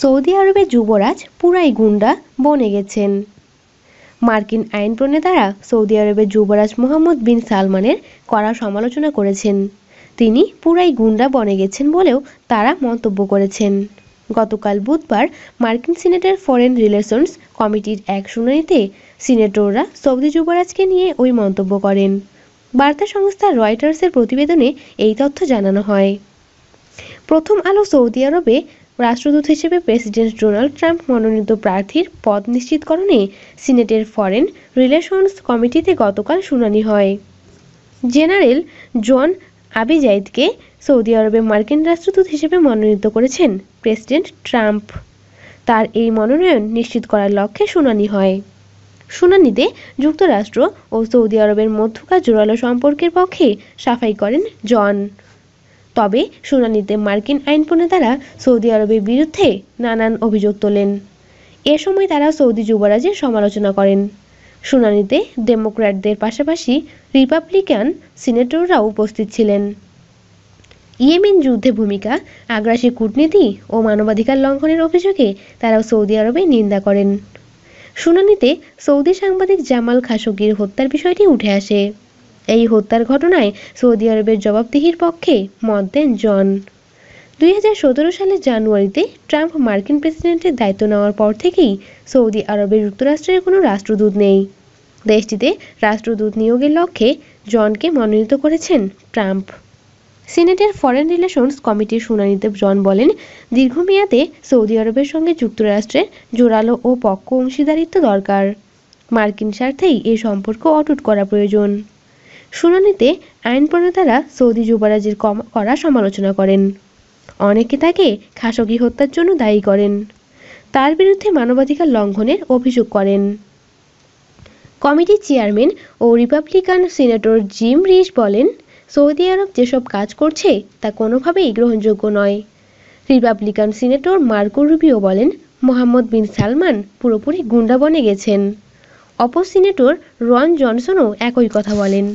Saudi আরবের যুবরাজ পুরাই গুন্ডা বনে গেছেন। মার্কিন আইন প্রণেতারা সৌদি আরবের যুবরাজ মোহাম্মদ বিন সালমানের কড়া সমালোচনা করেছেন। তিনি পুরাই গুন্ডা বনে গেছেন বলেও তারা মন্তব্য করেছেন। গতকাল বুধবার মার্কিন সিনেটের ফরেন রিলেশনস কমিটির এক শুনানিতে সিনেটররা সৌদি যুবরাজকে নিয়ে ওই মন্তব্য করেন। বার্তা সংস্থা রয়টার্সের প্রতিবেদনে এই তথ্য জানানো হয়। প্রথম আলো সৌদি আরবে রাষ্ট্রদূত হিসেবে প্রেসিডেন্ট ডোনাল্ড ট্রাম্প মনোনীত প্রার্থীর পদ নিশ্চিতকরণে সিনেটের ফরেন রিলেশনস কমিটিতে গতকাল শুনানি হয়। জেনারেল জন আবিজাইদকে সৌদি আরবে মার্কিন রাষ্ট্রদূত হিসেবে মনোনীত করেছেন প্রেসিডেন্ট ট্রাম্প। তার এই মনোনয়ন নিশ্চিত করার লক্ষ্যে শুনানি হয়। শুনানিতে যুক্তরাষ্ট্র ও সৌদি আরবের মধ্যকার জোরালো সম্পর্কের পক্ষে সাফাই করেন জন। তবে শুনানিতে মার্কিন আইন প্রণেতারা সৌদি আরবের বিরুদ্ধে নানান অভিযোগ তোলেন। এ সময় তারা সৌদি যুবরাজের সমালোচনা করেন। শুনানিতে ডেমোক্র্যাটদের পাশাপাশি রিপাবলিকান সিনেটররাও উপস্থিত ছিলেন। ইয়েমেন যুদ্ধে ভূমিকা, আগ্রাসী কূটনীতি ও মানবাধিকার লঙ্ঘনের অভিযোগে তারা সৌদি আরবে নিন্দা করেন। শুনানিতে সৌদি সাংবাদিক জামাল খাশোগির হত্যার বিষয়টি উঠে আসে। এই হত্যার ঘটনায় সৌদি আরবের জবাবদিহির পক্ষে মত দেন জন। দুই হাজার সতেরো সালের জানুয়ারিতে ট্রাম্প মার্কিন প্রেসিডেন্টের দায়িত্ব নেওয়ার পর থেকেই সৌদি আরবের যুক্তরাষ্ট্রের কোনো রাষ্ট্রদূত নেই। দেশটিতে রাষ্ট্রদূত নিয়োগের লক্ষ্যে জনকে মনোনীত করেছেন ট্রাম্প। সিনেটের ফরেন রিলেশনস কমিটির শুনানিতে জন বলেন, দীর্ঘমেয়াদে সৌদি আরবের সঙ্গে যুক্তরাষ্ট্রের জোরালো ও পক্ষ অংশীদারিত্ব দরকার। মার্কিন স্বার্থেই এই সম্পর্ক অটুট করা প্রয়োজন। শুনানিতে আইন প্রণেতারা সৌদি যুবরাজের করা সমালোচনা করেন। অনেকে তাকে খাশোগি হত্যার জন্য দায়ী করেন। তার বিরুদ্ধে মানবাধিকার লঙ্ঘনের অভিযোগ করেন। কমিটির চেয়ারম্যান ও রিপাবলিকান সিনেটর জিম রিস বলেন, সৌদি আরব যেসব কাজ করছে তা কোনোভাবেই গ্রহণযোগ্য নয়। রিপাবলিকান সিনেটর মার্কো রুবিও বলেন, মোহাম্মদ বিন সালমান পুরোপুরি গুন্ডা বনে গেছেন। অপর সিনেটর রন জনসনও একই কথা বলেন।